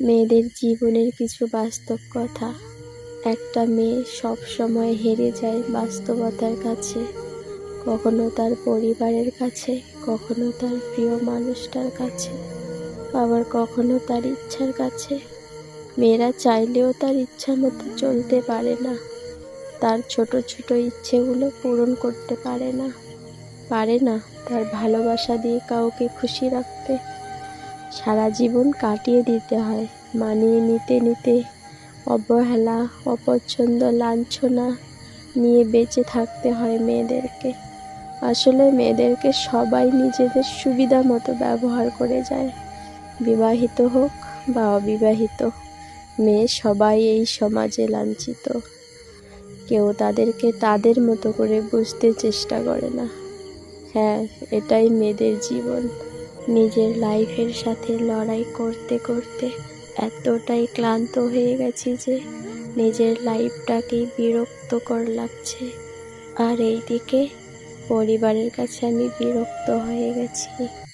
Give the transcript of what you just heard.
মেয়েদের জীবনের কিছু বাস্তব কথা। একটা মেয়ে সব সময় হেরে যায় বাস্তবতার কাছে। কখনো তার পরিবারের কাছে, কখনো তার প্রিয় মানুষটার কাছে, আবার কখনো তার ইচ্ছার কাছে। মেয়েরা চাইলেও তার ইচ্ছা মতো চলতে পারে না। তার ছোট ছোট ইচ্ছেগুলো পূরণ করতে পারে না। পারে না তার ভালোবাসা দিয়ে কাউকে খুশি রাখতে। সারা জীবন কাটিয়ে দিতে হয়। মানিয়ে নিতে নিতে অবহেলা, অপছন্দ, লাঞ্ছনা নিয়ে বেঁচে থাকতে হয় মেয়েদেরকে। আসলে মেয়েদেরকে সবাই নিজেদের সুবিধা মতো ব্যবহার করে যায়। বিবাহিত হোক বা অবিবাহিত, মেয়ে সবাই এই সমাজে লাঞ্ছিত। কেউ তাদেরকে তাদের মতো করে বুঝতে চেষ্টা করে না। হ্যাঁ এটাই মেয়েদের জীবন। নিজের লাইফের সাথে লড়াই করতে করতে এতটাই ক্লান্ত হয়ে গেছি যে নিজের লাইফটাকেই বিরক্তকর লাগছে। আর এইদিকে পরিবারের কাছে আমি বিরক্ত হয়ে গেছি।